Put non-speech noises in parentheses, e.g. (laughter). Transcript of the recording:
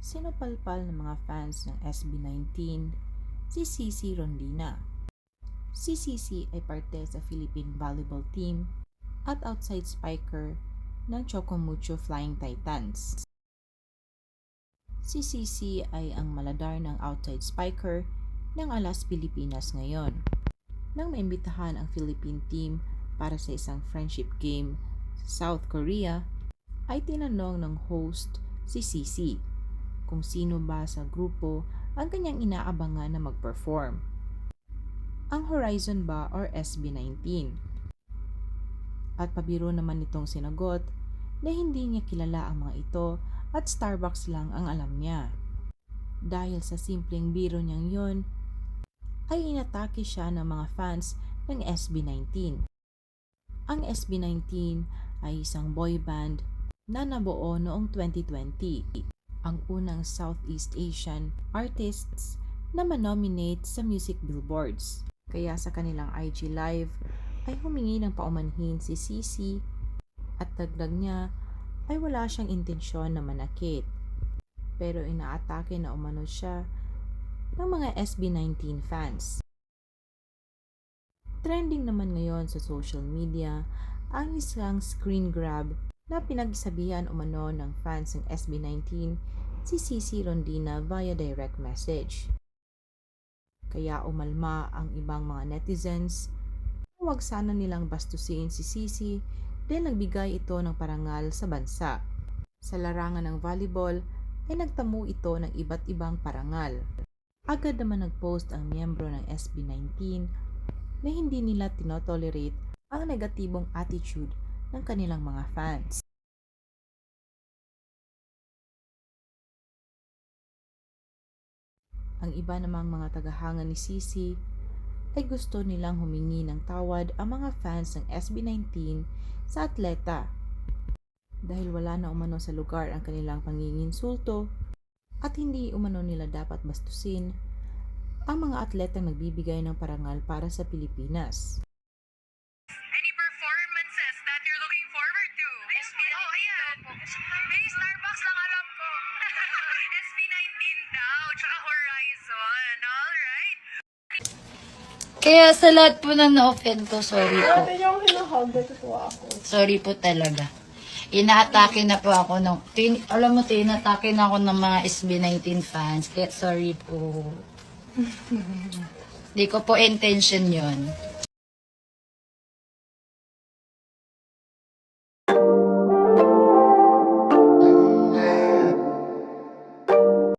Sinupalpal ng mga fans ng SB19 si Cici Rondina. Si Cici ay parte sa Philippine Volleyball Team at outside spiker ng Chocomucho Flying Titans. Si Cici ay ang maladar ng outside spiker ng Alas Pilipinas ngayon. Nang maimbitahan ang Philippine team para sa isang friendship game sa South Korea, ay tinanong ng host si Cici kung sino ba sa grupo ang kanyang inaabangan na mag-perform. Ang Horizon ba or SB19? At pabiro naman nitong sinagot na hindi niya kilala ang mga ito at Starbucks lang ang alam niya. Dahil sa simpleng biro niyang yon, ay inatake siya ng mga fans ng SB19. Ang SB19 ay isang boy band na nabuo noong 2020, ang unang Southeast Asian artists na manominate sa music billboards. Kaya sa kanilang IG live ay humingi ng paumanhin si Cici at dagdag niya ay wala siyang intensyon na manakit. Pero inaatake na umano siya ng mga SB19 fans. Trending naman ngayon sa social media ang isang screen grab na pinagsabihan umano ng fans ng SB19 si Cici Rondina via direct message. Kaya umalma ang ibang mga netizens huwag sana nilang bastusin si Cici dahil nagbigay ito ng parangal sa bansa. Sa larangan ng volleyball ay nagtamo ito ng iba't ibang parangal. Agad naman nag-post ang miyembro ng SB19 na hindi nila tinotolerate ang negatibong attitude ng kanilang mga fans. Ang iba namang mga tagahanga ni Sisi ay gusto nilang humingi ng tawad ang mga fans ng SB19 sa atleta dahil wala na umano sa lugar ang kanilang panginginsulto at hindi umano nila dapat bastusin ang mga atletang nagbibigay ng parangal para sa Pilipinas. Kaya sa lahat po na na-offend ko, sorry po. Ate yung hinahag, natutuwa ako. Sorry po talaga. Inaatake na po ako ng, tin, alam mo, tinatake na ako ng mga SB19 fans. Kaya sorry po. (laughs) Di ko po intention yon.